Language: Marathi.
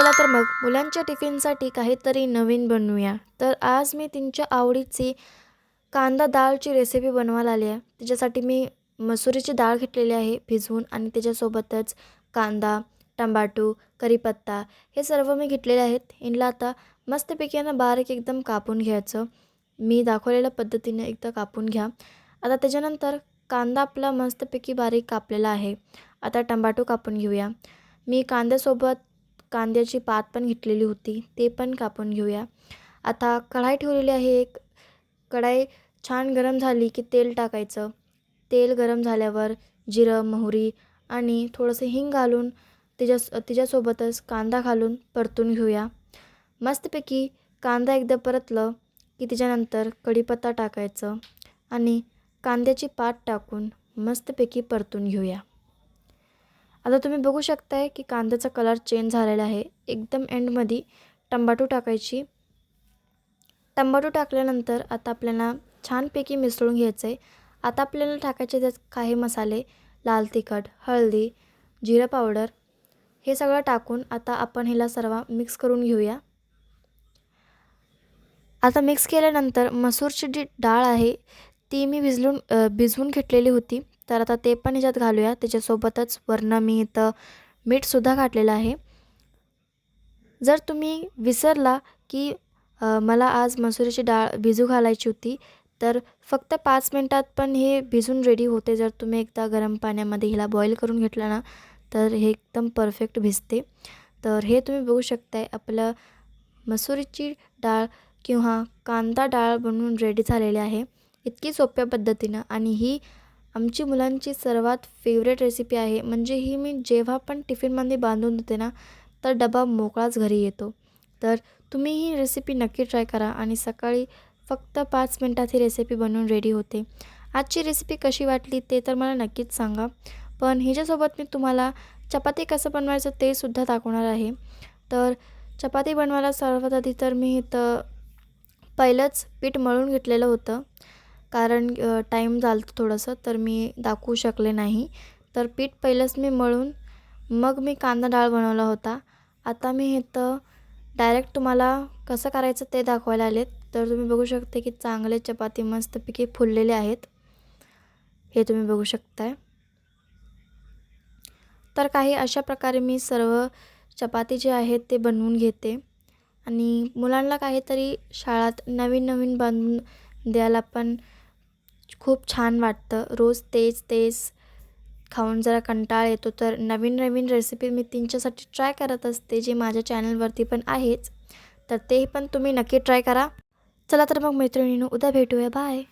चला तर मग मुलांच्या टिफिनसाठी काहीतरी नवीन बनवूया. तर आज मी त्यांच्या आवडीची कांदा डाळची रेसिपी बनवायला आली आहे. त्याच्यासाठी मी मसुरीची डाळ घेतलेली आहे भिजवून आणि त्याच्यासोबतच कांदा टमाटो करीपत्ता हे सर्व मी घेतलेले आहेत. यांना आता मस्तपैकी यांना बारीक एकदम कापून घ्यायचं. मी दाखवलेल्या पद्धतीने एकदा कापून घ्या. आता त्याच्यानंतर कांदा आपला मस्तपैकी बारीक कापलेला आहे. आता टमाटो कापून घेऊया. मी कांद्यासोबत कांद्याची पात पण घेतलेली होती ते पण कापून घेऊया. आता कढाई ठेवलेली आहे एक. कढाई छान गरम झाली की तेल टाकायचं. तेल गरम झाल्यावर जिरं मोहरी आणि थोडंसं हिंग घालून तिच्या तिच्यासोबतच कांदा घालून परतून घेऊया. मस्तपैकी कांदा एकदा परतलं की त्याच्यानंतर कढीपत्ता टाकायचं आणि कांद्याची पात टाकून मस्तपैकी परतून घेऊया. आता तुम्ही बघू शकताय की कांद्याचा कलर चेंज झालेला आहे. एकदम एंडमध्ये टंबाटू टाकायची. टंबाटू टाकल्यानंतर आता आपल्याला छानपैकी मिसळून घ्यायचं आहे आता आपल्याला टाकायचे त्यात काही मसाले लाल तिखट हळदी जिरं पावडर हे सगळं टाकून आता आपण ह्याला सर्व मिक्स करून घेऊया. आता मिक्स केल्यानंतर मसूरची जी डाळ आहे ती मी भिजलून भिजवून घेतलेली होती. तर आता ते पण ह्याच्यात घालूया. त्याच्यासोबतच वरनं मी इथं मीठसुद्धा घातलेलं आहे. जर तुम्ही विसरला की मला आज मसुरीची डाळ भिजू घालायची होती तर फक्त पाच मिनटात पण हे भिजून रेडी होते. जर तुम्ही एकदा गरम पाण्यामध्ये हिला बॉईल करून घेतलं ना तर हे एकदम परफेक्ट भिजते. तर हे तुम्ही बघू शकताय आपलं मसुरीची डाळ किंवा कांदा डाळ बनवून रेडी झालेली आहे. इतकी सोप्या पद्धतीनं आणि ही आमची मुलांची सर्वात फेवरेट रेसिपी आहे. म्हणजे ही मी जेव्हा पण टिफिनमध्ये बांधून देते ना तर डबा मोकळाच घरी येतो. तर तुम्ही ही रेसिपी नक्की ट्राय करा आणि सकाळी फक्त पाच मिनटात ही रेसिपी बनवून रेडी होते. आजची रेसिपी कशी वाटली ते तर मला नक्कीच सांगा. पण हिच्यासोबत मी तुम्हाला चपाती कसं बनवायचं ते सुद्धा दाखवणार आहे. तर चपाती बनवायला सर्वात आधी तर मी इथं पहिलंच पीठ मळून घेतलेलं होतं. कारण टाईम झालं थोडंसं तर मी दाखवू शकले नाही. तर पीठ पहिलंच मी मळून मग मी कांदा डाळ बनवला होता. आता मी इथं डायरेक्ट तुम्हाला कसं करायचं ते दाखवायला आलेत. तर तुम्ही बघू शकता की चांगले चपाती मस्तपैकी फुललेले आहेत. हे तुम्ही बघू शकताय. तर काही अशा प्रकारे मी सर्व चपाती जे आहेत ते बनवून घेते. आणि मुलांना काहीतरी शाळात नवीन नवीन बांधून द्यायला पण खूप छान वाटतं. रोज तेच तेच खाऊन जरा कंटाळ येतो. तर नवीन नवीन रेसिपी मी त्यांच्यासाठी ट्राय करत असते जे माझ्या चॅनलवरती पण आहेच. तर ते पण तुम्ही नक्की ट्राय करा. चला तर मग मैत्रिणीनं उद्या भेटूया. बाय